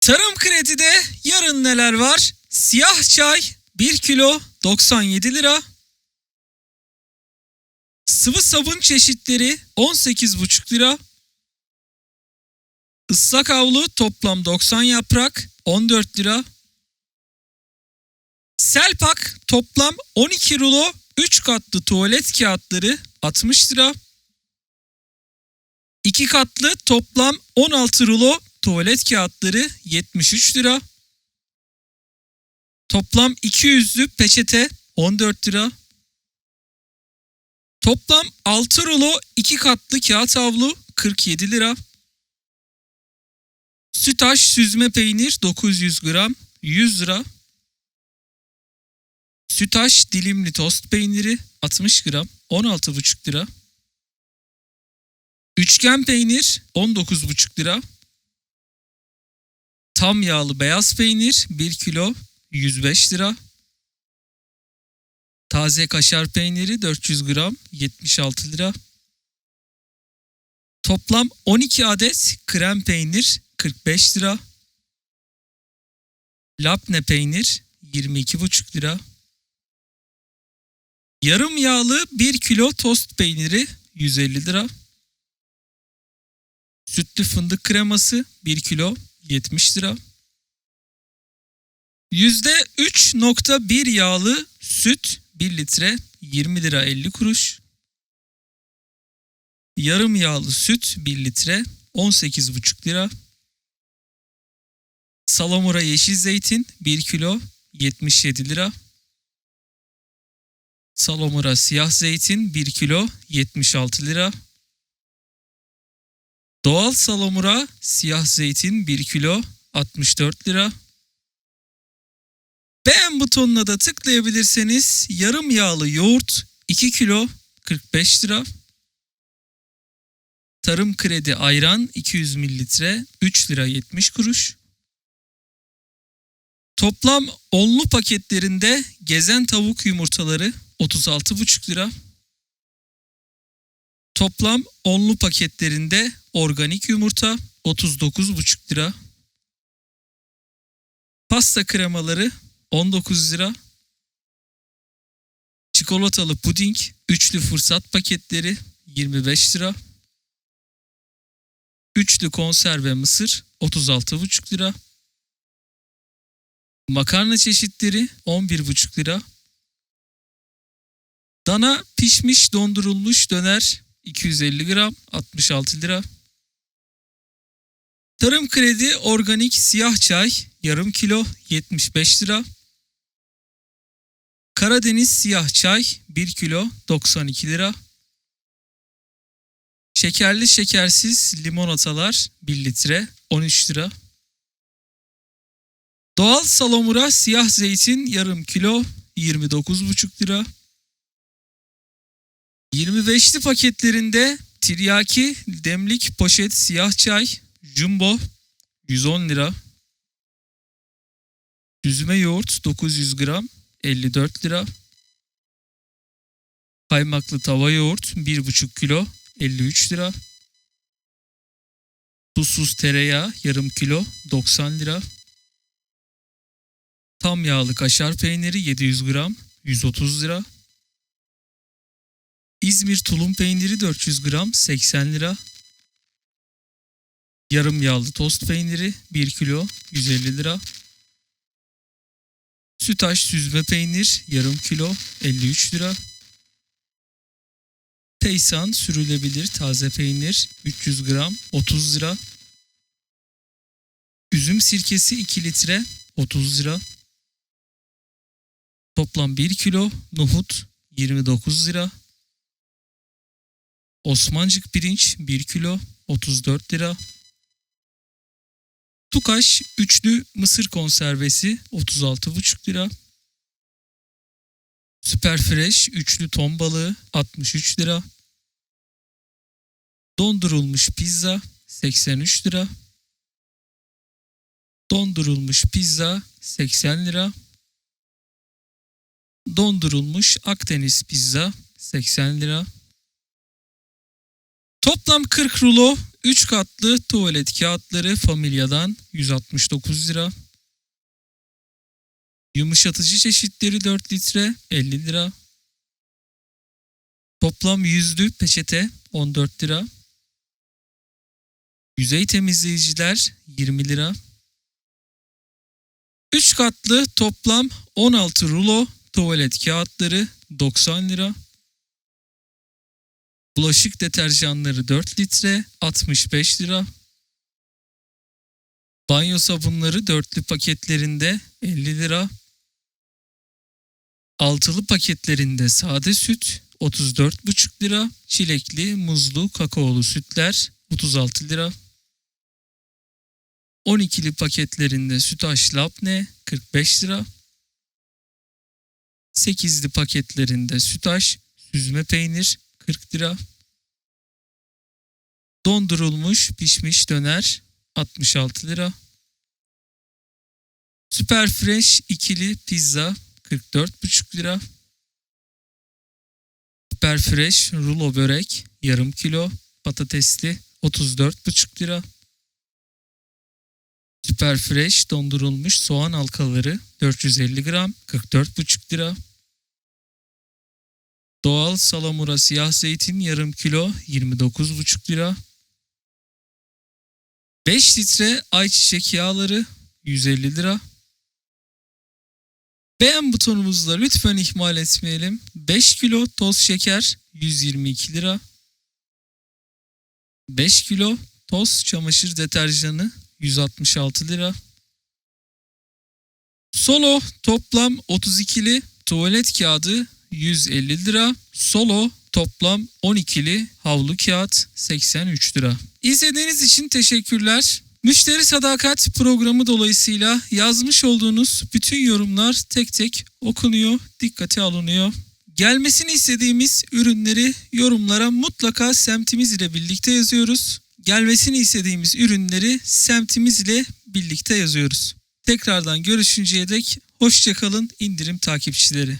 Tarım kredide yarın neler var? Siyah çay 1 kilo 97 lira. Sıvı sabun çeşitleri 18,5 lira. Islak havlu toplam 90 yaprak 14 lira. Selpak toplam 12 rulo 3 katlı tuvalet kağıtları 60 lira. 2 katlı toplam 16 rulo tuvalet kağıtları 73 lira. Toplam 200'lü peçete 14 lira. Toplam 6 rulo 2 katlı kağıt havlu 47 lira. Sütaş süzme peynir 900 gram 100 lira. Sütaş dilimli tost peyniri 60 gram 16,5 lira. Üçgen peynir 19,5 lira. Tam yağlı beyaz peynir 1 kilo 105 lira. Taze kaşar peyniri 400 gram 76 lira. Toplam 12 adet krem peynir 45 lira. Lapne peynir 22,5 lira. Yarım yağlı 1 kilo tost peyniri 150 lira. Sütlü fındık kreması 1 kilo 70 lira. %3.1 yağlı süt 1 litre 20 lira 50 kuruş. Yarım yağlı süt 1 litre 18,5 lira. Salamura yeşil zeytin 1 kilo 77 lira. Salamura siyah zeytin 1 kilo 76 lira. Doğal salamura siyah zeytin 1 kilo 64 lira. Beğen butonuna da tıklayabilirseniz yarım yağlı yoğurt 2 kilo 45 lira. Tarım kredi ayran 200 mililitre 3 lira 70 kuruş. Toplam onlu paketlerinde gezen tavuk yumurtaları 36,5 lira. Toplam onlu paketlerinde organik yumurta 39,5 lira. Pasta kremaları 19 lira. Çikolatalı puding üçlü fırsat paketleri 25 lira. Üçlü konserve mısır 36,5 lira. Makarna çeşitleri 11,5 lira. Dana pişmiş dondurulmuş döner 250 gram 66 lira. Tarım kredi organik siyah çay yarım kilo 75 lira. Karadeniz siyah çay 1 kilo 92 lira. Şekerli şekersiz limonatalar 1 litre 13 lira. Doğal salamura siyah zeytin yarım kilo 29,5 lira. 25'li paketlerinde tiryaki demlik poşet siyah çay jumbo 110 lira. Süzme yoğurt 900 gram 54 lira. Kaymaklı tava yoğurt 1,5 kilo 53 lira. Tuzsuz tereyağı yarım kilo 90 lira. Tam yağlı kaşar peyniri 700 gram 130 lira. İzmir tulum peyniri 400 gram 80 lira. Yarım yağlı tost peyniri 1 kilo 150 lira. Sütaş süzme peynir yarım kilo 53 lira. Peysan sürülebilir taze peynir 300 gram 30 lira. Üzüm sirkesi 2 litre 30 lira. Toplam 1 kilo nohut 29 lira. Osmancık pirinç 1 kilo 34 lira. Tukaş üçlü mısır konservesi 36,5 lira. Süper Fresh üçlü ton balığı 63 lira. Dondurulmuş pizza 83 lira. Dondurulmuş pizza 80 lira. Dondurulmuş Akdeniz pizza 80 lira. Toplam 40 rulo 3 katlı tuvalet kağıtları Familya'dan 169 lira. Yumuşatıcı çeşitleri 4 litre 50 lira. Toplam yüzlü peçete 14 lira. Yüzey temizleyiciler 20 lira. 3 katlı toplam 16 rulo tuvalet kağıtları 90 lira. Bulaşık deterjanları 4 litre 65 lira. Banyo sabunları dörtlü paketlerinde 50 lira. Altılı paketlerinde sade süt 34,5 lira. Çilekli, muzlu, kakaolu sütler 36 lira. 12'li paketlerinde sütaş labne 45 lira. 8'li paketlerinde sütaş, süzme peynir 40 lira. Dondurulmuş pişmiş döner 66 lira. Süper Fresh ikili pizza 44,5 lira. Süper Fresh rulo börek yarım kilo patatesli 34,5 lira. Süper Fresh dondurulmuş soğan halkaları 450 gram 44,5 lira. Doğal salamura siyah zeytin yarım kilo 29,5 lira. 5 litre ayçiçek yağları 150 lira. Beğen butonumuzla lütfen ihmal etmeyelim. 5 kilo toz şeker 122 lira. 5 kilo toz çamaşır deterjanı 166 lira. Solo toplam 32'li tuvalet kağıdı 150 lira. Solo toplam 12'li havlu kağıt 83 lira. İzlediğiniz için teşekkürler. Müşteri sadakat programı dolayısıyla yazmış olduğunuz bütün yorumlar tek tek okunuyor, dikkate alınıyor. Gelmesini istediğimiz ürünleri yorumlara mutlaka semtimiz ile birlikte yazıyoruz. Gelmesini istediğimiz ürünleri semtimiz ile birlikte yazıyoruz. Tekrardan görüşünceye dek hoşçakalın indirim takipçileri.